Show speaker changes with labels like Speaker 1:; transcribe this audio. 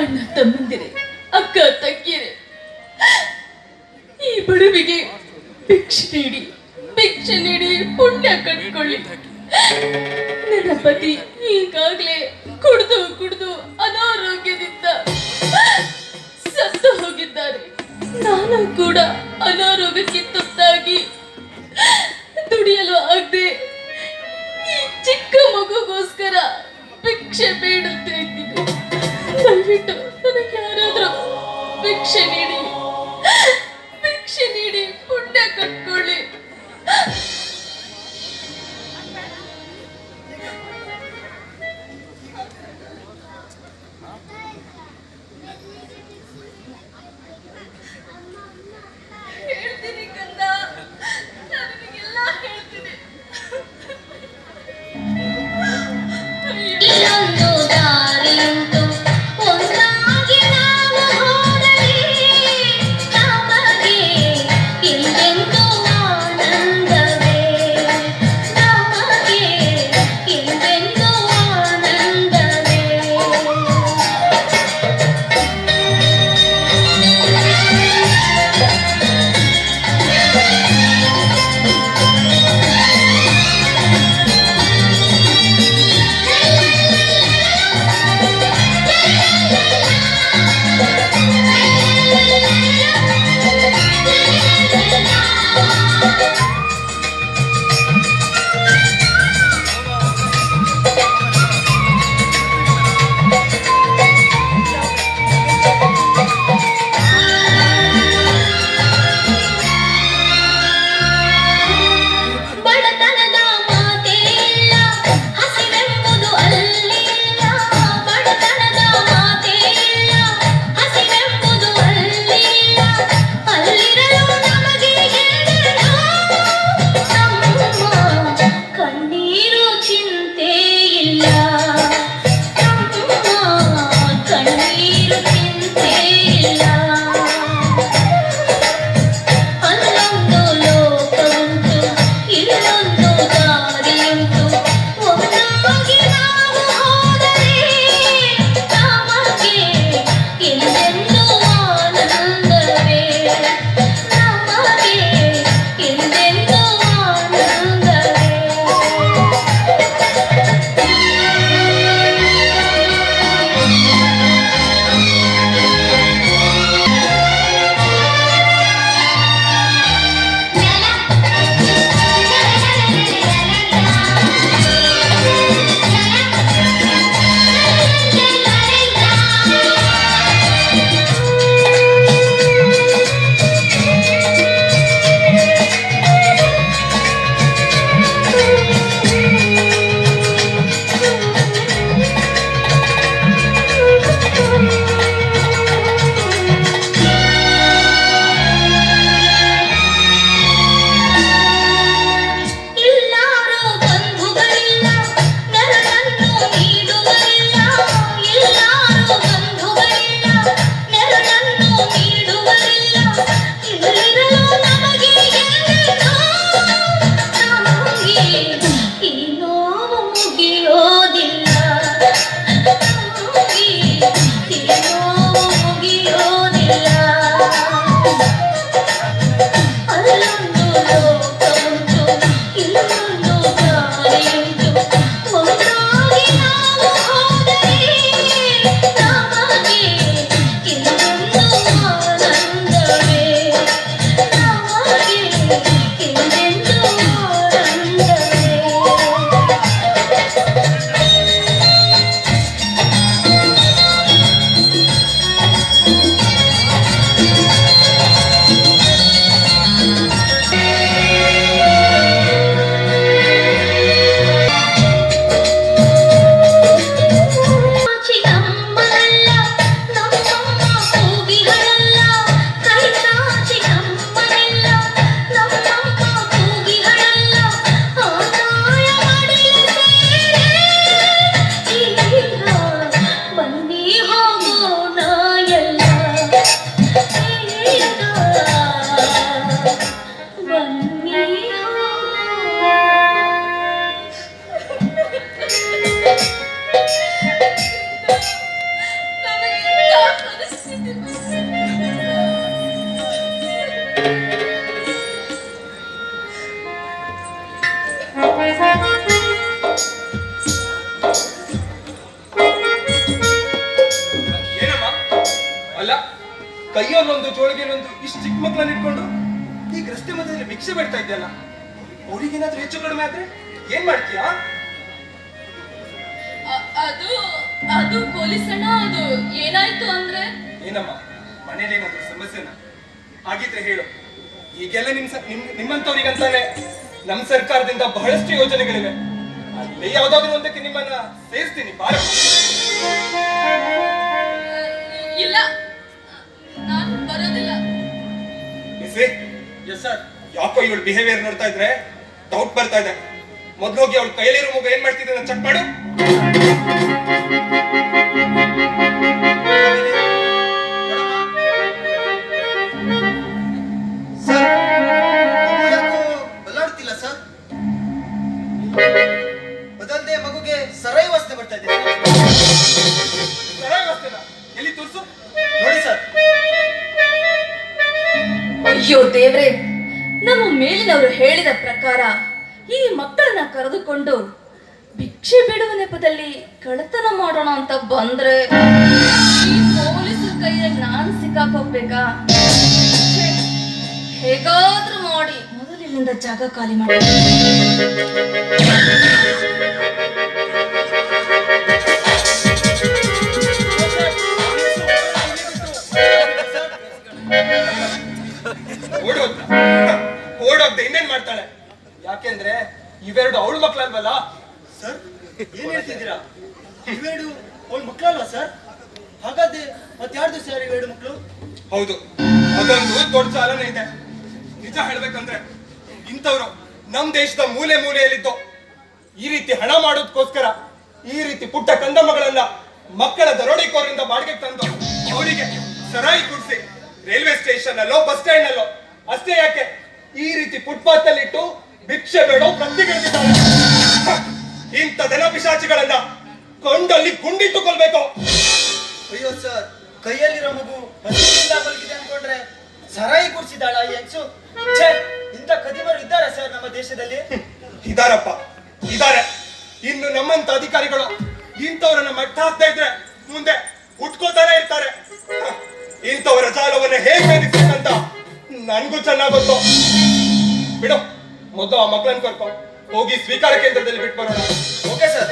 Speaker 1: ಅಣ್ಣ ತಮ್ಮಂದಿರೆ ಅಕ್ಕ ತಕ್ಕಿರಿ ಈ ಬಡವಿಗೆ ಭಿಕ್ಷೆ ನೀಡಿ ಭಿಕ್ಷೆ ನೀಡಿ ಪುಣ್ಯ ಕಟ್ಕೊಳ್ಳಿ. ನನ್ನ ಪತಿ ಈಗಾಗಲೇ ಕುಡಿದು ಕುಡಿದು ಅನಾರೋಗ್ಯದಿಂದ ಸತ್ತು ಹೋಗಿದ್ದಾರೆ. ನಾನು ಕೂಡ ದಯವಿಟ್ಟು ನನಗೆ ಯಾರಾದರೂ ಭಿಕ್ಷೆ ನೀಡಿ
Speaker 2: ಅಲ್ಲ ಕೈಯಲ್ಲೊಂದು ಜೋಳಿಗೆನೊಂದು ಇಷ್ಟು ಚಿಕ್ಕ ಮಕ್ಕಳನ್ನ ಇಟ್ಕೊಂಡು ಈಗ ರಸ್ತೆ ಮಧ್ಯದಲ್ಲಿ ಭಿಕ್ಷೆ ಬಿಡ್ತಾ ಇದ್ದಲ್ಲ ಅವ್ರಿಗೇನಾದ್ರೂ ಹೆಚ್ಚು ಕಡಿಮೆ ಆದ್ರೆ ಏನ್ ಮಾಡ್ತೀಯಾ?
Speaker 1: ಅದು ಅದು ಅಣ್ಣ ಅದು ಏನಾಯ್ತು ಅಂದ್ರೆ?
Speaker 2: ಏನಮ್ಮ ಮನೇಲಿ ಏನಾದ್ರು ಸಮಸ್ಯೆನ? ಹಾಗಿದ್ರೆ ಹೇಳು ಈಗೆಲ್ಲ ನಿಮ್ ನಿಮ್ಮಂತವ್ರಿಗಂತಾನೆ ನಮ್ ಸರ್ಕಾರದಿಂದ ಬಹಳಷ್ಟು ಯೋಜನೆಗಳಿವೆ. ಅಲ್ಲಿ ಯಾವ್ದಾದ್ರು ಒಂದಕ್ಕೆ ನಿಮ್ಮನ್ನ ಸೇರಿಸ್ತೀನಿ ಬಾರ ಸರ್. ಯಾಕೋ ಇವಳು ಬಿಹೇವಿಯರ್ ನೋಡ್ತಾ ಇದ್ರೆ ಡೌಟ್ ಬರ್ತಾ ಇದೆ. ಮೊದ್ಲು ಹೋಗಿ ಅವಳು ಕೈಯಲ್ಲಿರೋ ಮಗ ಏನ್ ಮಾಡ್ತಿದ್ದೆ ಚೆಕ್ ಮಾಡು.
Speaker 3: Sir sir? ಬದಲ್ದೆ ಮಗುಗೆ ಸರೈ ವಾಸನೆ ಬರ್ತಾ ಇದೆ.
Speaker 2: ಸರಿಯಾಗಿ ಅಷ್ಟೇನಾ? ಎಲ್ಲಿ ತೋರಿಸು?
Speaker 3: ನೋಡಿ ಸರ್.
Speaker 1: ಅಯ್ಯೋ ದೇವ್ರೆ ನಮ್ಮ ಮೇಲಿನವರು ಹೇಳಿದ ಪ್ರಕಾರ ಈ ಮಕ್ಕಳನ್ನ ಕರೆದುಕೊಂಡು ಭಿಕ್ಷೆ ಬಿಡುವ ನೆಪದಲ್ಲಿ ಕಳತನ ಮಾಡೋಣ ಅಂತ ಬಂದ್ರೆ ಈ ಪೊಲೀಸರ ಕೈಯಲ್ಲಿ ನಾನು ಸಿಕ್ಕಾಕೋಗ್ಬೇಕಾ? ಛೆ, ಹೇಗಾದ್ರೂ ಮಾಡಿ ಮೊದಲು ಇಲ್ಲಿಂದ ಜಾಗ ಖಾಲಿ ಮಾಡಿ.
Speaker 3: ಸರ್? ಹಾಗಾದ್ರೆ ಮತ್ತೆ ಯಾರ್ದು ಇವೆರಡು ಮಕ್ಕಳು
Speaker 2: ಹೌದು. ಅದೊಂದು ದೊಡ್ಡ ಚಾಲನೆ ಇದೆ. ನಿಜ ಹೇಳ್ಬೇಕಂದ್ರೆ ಇಂಥವ್ರು ನಮ್ಮ ದೇಶದ ಮೂಲೆ ಮೂಲೆಯಲ್ಲಿದ್ದು ಈ ರೀತಿ ಹಣ ಮಾಡೋದಕ್ಕೋಸ್ಕರ ಈ ರೀತಿ ಪುಟ್ಟ ಕಂದಮ್ಮಗಳನ್ನ ಮಕ್ಕಳ ದರೋಡೆಕೋರರಿಂದ ಬಾಡಿಗೆ ತಂದು ಅವರಿಗೆ ಸರಾಯಿ ಕುಡಿಸಿ ರೈಲ್ವೆ ಸ್ಟೇಷನ್ ಅಲ್ಲೋ ಬಸ್ ಸ್ಟ್ಯಾಂಡ್ ಅಲ್ಲೋ ಅಷ್ಟೇ ಯಾಕೆ ಈ ರೀತಿ ಫುಟ್ಪಾತ್ ಅಲ್ಲಿ ಇಟ್ಟು ಭಿಕ್ಷೆ ಬೇಡೋ ಪ್ರತಿಗಳಿದ್ದಾರೆ ಇಂಥ ದನ ಪಿಶಾಚಿಗಳನ್ನ ಕೊಂಡಲ್ಲಿ ಗುಂಡಿಟ್ಟುಕೊಳ್ಬೇಕು.
Speaker 3: ಕೈಯಲ್ಲಿರೋ ಮಗು ಹಸಿವಿನಿಂದ ಮಲಗಿದೆ ಅನ್ಕೊಂಡ್ರೆ ಸರಾಯಿ ಕುಡಿಸಿದಾಳ ಈ ಹೆಂಗ್ಸು? ಛೇ ಇಂಥ ಕದಿಮರು ಇದ್ದಾರೆ ಸರ್ ನಮ್ಮ ದೇಶದಲ್ಲಿ?
Speaker 2: ಇದಾರಪ್ಪ ಇದಾರೆ. ಇನ್ನು ನಮ್ಮಂತ ಅಧಿಕಾರಿಗಳು ಇಂಥವ್ರನ್ನ ಮಟ್ಟ ಹಾಕ್ತಾ ಇದ್ರೆ ಮುಂದೆ ಉಟ್ಕೋತಾನೆ ಇರ್ತಾರೆ. ಇಂಥವರ ಜಾಲವನ್ನ ಹೇಗೆ ಅಂತ ನನ್ಗೂ ಚೆನ್ನಾಗ್ ಗೊತ್ತು. ಬಿಡು ಮೊದಲು ಆ ಮಕ್ಕಳನ್ನ ಕರ್ಕೊ. ಹೋಗಿ ಸ್ವೀಕಾರ ಕೇಂದ್ರದಲ್ಲಿ ಬಿಟ್ಟು ಬರೋಣ
Speaker 3: ಓಕೆ ಸರ್